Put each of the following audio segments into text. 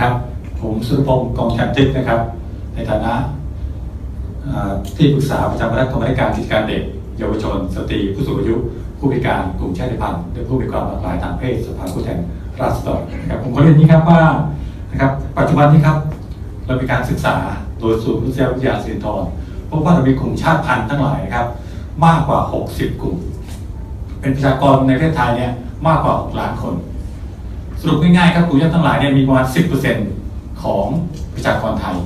ครับ ผมสุรพงศ์กองแขนทึกนะครับ ในฐานะที่ปรึกษาประจำคณะกรรมนิการกิจการเด็ก เยาวชน สตรีผู้สูงอายุ ผู้พิการกลุ่มชาติพันธุ์และผู้มีความหลากหลายทางเพศสภาผู้แทนราษฎรนะครับผมขอเรียนนี้ครับว่านะครับปัจจุบันนี้ครับเรามีการศึกษาโดยศูนย์วิทยาวิทยาสิรินธรพบว่าเรามีกลุ่มชาติพันธุ์ทั้งหลายครับ มากกว่า 60 กลุ่ม เป็นประชากรในประเทศไทยเนี่ยมากกว่า 6 ล้านคน สรุปง่ายๆครับกลุ่มชาติทั้งหลายเนี่ยมีประมาณ 10%ของประชากรไทย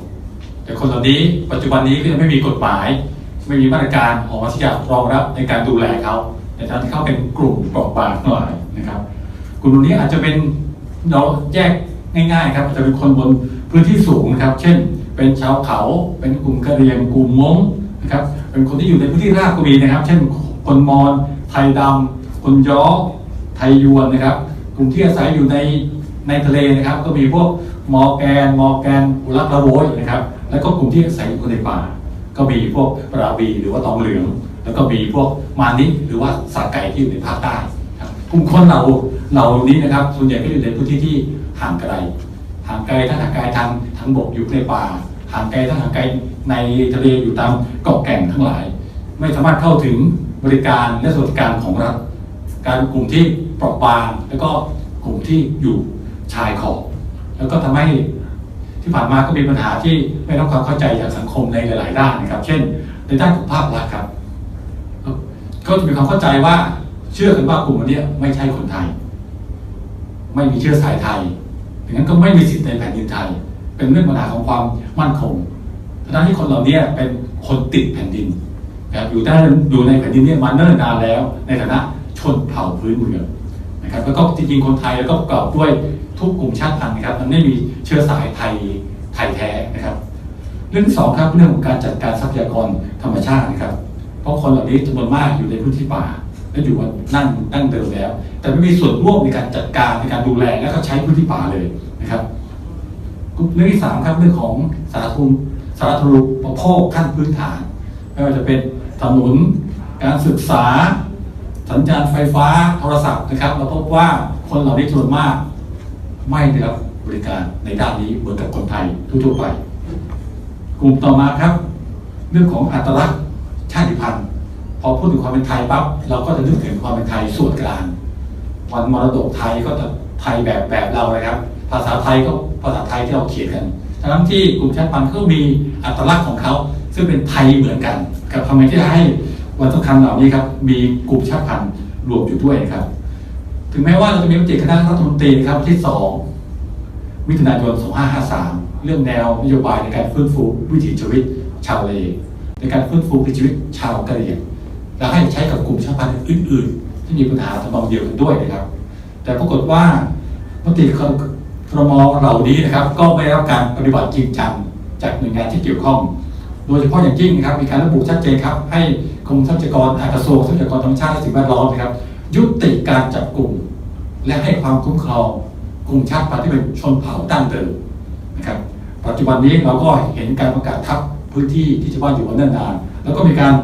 แต่คนเหล่านี้ปัจจุบันนี้ก็ยังไม่มีกฎหมาย ไม่มีมาตรการออกมาที่จะรองรับในการดูแลเขาในฐานะที่เขาเป็นกลุ่มเปราะบางทั้งหลายนะครับ กลุ่มเหล่านี้อาจจะเป็นเราแยกง่ายๆครับอาจจะเป็นคนบนพื้นที่สูงนะครับ เช่น เป็นชาวเขา เป็นกลุ่มกะเหรี่ยงกลุ่มม้งนะครับ เป็นคนที่อยู่ในพื้นที่ราบก็มีนะครับ เช่นคนมอญไทยดำคนย้อไทยยวนนะครับ ลุ่มที่อาศัยอยู่ในในทะเลนะครับ ก็มีพวกมอแกนมอแกนอุลักละโวยนะครับ แล้วก็กลุ่มที่อาศัยอยู่ในป่า ก็มีพวกปราบีหรือว่าตองเหลือง แล้วก็มีพวกมานิหรือว่าสาไก่ที่อยู่ในภาคใต้กลุ่มคนเราเรานี้นะครับ ส่วนใหญ่ก็อยู่ในพื้นที่ที่ห่างไกลห่างไกลทั้งห่างไกลทางทางบกอยู่ในป่าห่างไกลทั้งห่างไกลในทะเลอยู่ตามเกาะแก่งทั้งหลาย ไม่สามารถเข้าถึงบริการและสวัสดิการของรัฐ การกลุ่มที่ เปราะบาง แล้วก็กลุ่มที่อยู่ชายขอบแล้วก็ทำให้ที่ผ่านมาก็มีปัญหาที่ไม่รับความเข้าใจจากสังคมในหลาย ๆ ด้านนะครับ เช่น ในด้านของภาพลักษณ์ครับ ก็จะมีความเข้าใจว่าเชื่อกันว่ากลุ่มนี้ไม่ใช่คนไทย ไม่มีเชื้อสายไทยดังนั้นก็ไม่มีสิทธิ์ในแผ่นดินไทย เป็นเรื่องปัญหาของความมั่นคงทั้งที่คนเหล่านี้เป็นคนติดแผ่นดินนะครับอยู่ได้อยู่ในแผ่นดินนี้มาเนิ่นนานแล้ว ในฐานะชนเผ่าพื้นเมือง ครับแล้วก็จริงๆคนไทยแล้วก็ประกอบด้วยทุกกลุ่มชาติพันธุ์นะครับ มันไม่มีเชื้อสายไทยไทยแท้นะครับ เรื่องที่สองครับเรื่องของการจัดการทรัพยากรธรรมชาตินะครับ เพราะคนเหล่านี้จำนวนมากอยู่ในพื้นที่ป่าและอยู่กันนั่งนั่งเดิมแล้ว แต่ไม่มีส่วนร่วมในการจัดการในการดูแลและก็ใช้พื้นที่ป่าเลยนะครับเรื่องที่สามครับเรื่องของสาธารณสาธารณูปโภคขั้นพื้นฐานไม่ว่าจะเป็นถนนการศึกษา สัญญาณไฟฟ้าโทรศัพท์นะครับเราพบว่าคนเหล่านี้จำนวนมาก ไม่ได้รับบริการในด้านนี้เหมือนกับคนไทยทั่วๆไป กลุ่มต่อมาครับ เรื่องของอัตลักษณ์ชาติพันธุ์พอพูดถึงความเป็นไทยปั๊บเราก็จะนึกถึงความเป็นไทยส่วนกลางวันมรดกไทยก็จะไทยแบบแบบเราเลยครับ ภาษาไทยก็ภาษาไทยที่เราเขียนกันทั้งที่กลุ่มชาติพันธุ์เขามีอัตลักษณ์ของเขา ซึ่งเป็นไทยเหมือนกันครับทำไมที่ให้ วันสำคัญเหล่านี้ครับมีกลุ่มชาติพันธุ์รวมอยู่ด้วยครับ ถึงแม้ว่าเราจะมีมติคณะรัฐมนตรีครับที่สองมิถุนายน 2553 เรื่องแนวนโยบายในการฟื้นฟูวิถีชีวิตชาวเลในการฟื้นฟูวิถีชีวิตชาวกะเหรี่ยงและให้ใช้กับกลุ่มชาติพันธุ์อื่น ๆ ที่มีปัญหาทำนองเดียวกันด้วยนะครับ แต่ปรากฏว่ามติครมเหล่านี้นะครับ ก็ไม่ได้รับการปฏิบัติจริงจังจากหน่วยงานที่เกี่ยวข้อง โดยเฉพาะอย่างยิ่งนะครับ มีการระบุชัดเจนครับให้ กรมทรัพยากรกระทรวงทรัพยากรธรรมชาติและสิ่งแวดล้อมนะครับ ยุติการจับกลุ่ม และให้ความคุ้มครองกลุ่มชาติพันธุ์ที่เป็นชนเผ่าดั้งเดิมนะครับ ปัจจุบันนี้เราก็เห็นการประกาศทับพื้นที่ที่ชาวบ้านอยู่มานิ่นนานแล้วก็มีการ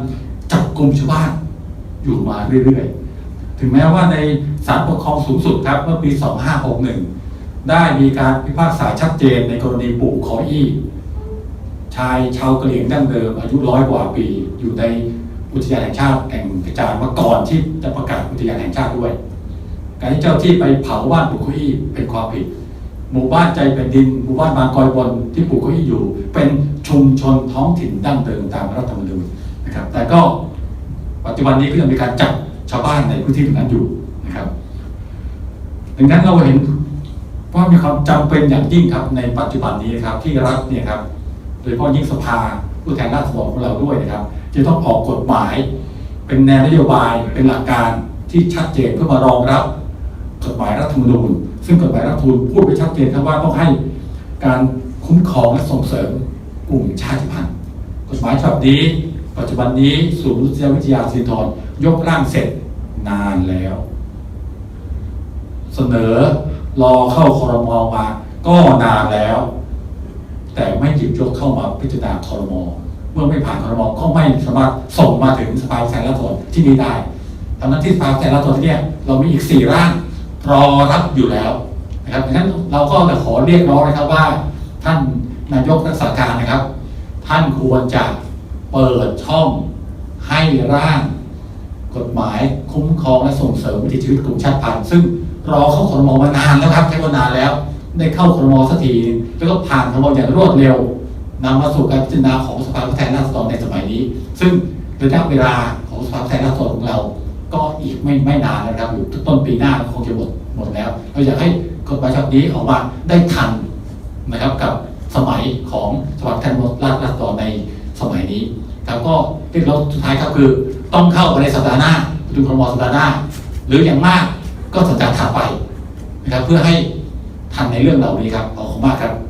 จับกลุ่มชาวบ้านอยู่มาเรื่อยๆ ถึงแม้ว่าในศาลปกครองสูงสุดครับเมื่อปี 2561 ได้มีการพิพากษาชัดเจนในกรณีปู่คออี้ชายชาวกะเหรี่ยงดั้งเดิมอายุร้อยกว่าปีอยู่ใน อุทยานแห่งชาติแก่งกระจานมาก่อนที่จะประกาศอุทยานแห่งชาติด้วย การที่เจ้าที่ไปเผาบ้านปู่คออี้เป็นความผิด หมู่บ้านใจแผ่นดินหมู่บ้านบางกอยบนที่ปู่คออี้อยู่ เป็นชุมชนท้องถิ่นดั้งเดิมตามรัฐธรรมนูญนะครับ แต่ก็ปัจจุบันนี้ก็ยังมีการจับชาวบ้านในพื้นที่ตรงนั้นอยู่นะครับดังนั้นเราเห็นว่ามีความจำเป็นอย่างยิ่งครับในปัจจุบันนี้นะครับที่รัฐเนี่ยครับโดยเฉพาะยิ่งสภา ผู้แทนราษฎรของเราด้วยนะครับ จะต้องออกกฎหมาย เป็นแนวนโยบายเป็นหลักการที่ชัดเจนเพื่อมารองรับกฎหมายรัฐธรรมนูญ ซึ่งกฎหมายรัฐธรรมนูญพูดไว้ชัดเจนครับว่าต้องให้การคุ้มครองและส่งเสริมกลุ่มชาติพันธุ์กฎหมายฉบับนี้ ปัจจุบันนี้ศูนย์วิทยาสิรินธรยกร่างเสร็จนานแล้ว เสนอรอเข้าคอรมอมาก็นานแล้ว แต่ไม่หยิบยกเข้ามาพิจารณาคอรมอเมื่อไม่ผ่านคอรมอก็ไม่สามารถส่งมาถึงสภาแทนราษฎรที่นี่ได้ทั้งนั้นที่สภาแทนราษฎรที่เนี่ยเรามีอีกสี่ร่างรอรับอยู่แล้วนะครับดังนั้นเราก็จะขอเรียกร้องนะครับว่า ท่านนายกรักษาการนะครับ ท่านควรจะเปิดช่องให้ร่างกฎหมายคุ้มครองและส่งเสริมวิถีชีวิตกลุ่มชาติพันธุ์ซึ่งรอเข้าครมอมานานแล้วครับใช้เวลานานแล้ว ได้เข้าครมสักทีแล้วก็ผ่านครมอย่างรวดเร็วนำมาสู่การพิจารณาของสภาผู้แทนราษฎรในสมัยนี้ ซึ่งระยะเวลาของสภาผู้แทนราษฎรของเรา ก็อีกไม่ไม่นานนะครับอยู่ต้นปีหน้าก็คงจะหมดหมดแล้วเราอยากให้กฎหมายฉบับนี้ออกมาได้ทันนะครับกับสมัยของสภาผู้แทนราษฎรในสมัยนี้แล้วก็เรียกร้องสุดท้ายครับคือต้องเข้าไปในสัปดาห์หน้าประชุมครมสัปดาห์หน้า หรืออย่างมากก็สัปดาห์ถัดไปนะครับเพื่อให้ ทันในเรื่องเหล่านี้ครับขอบคุณมากครับ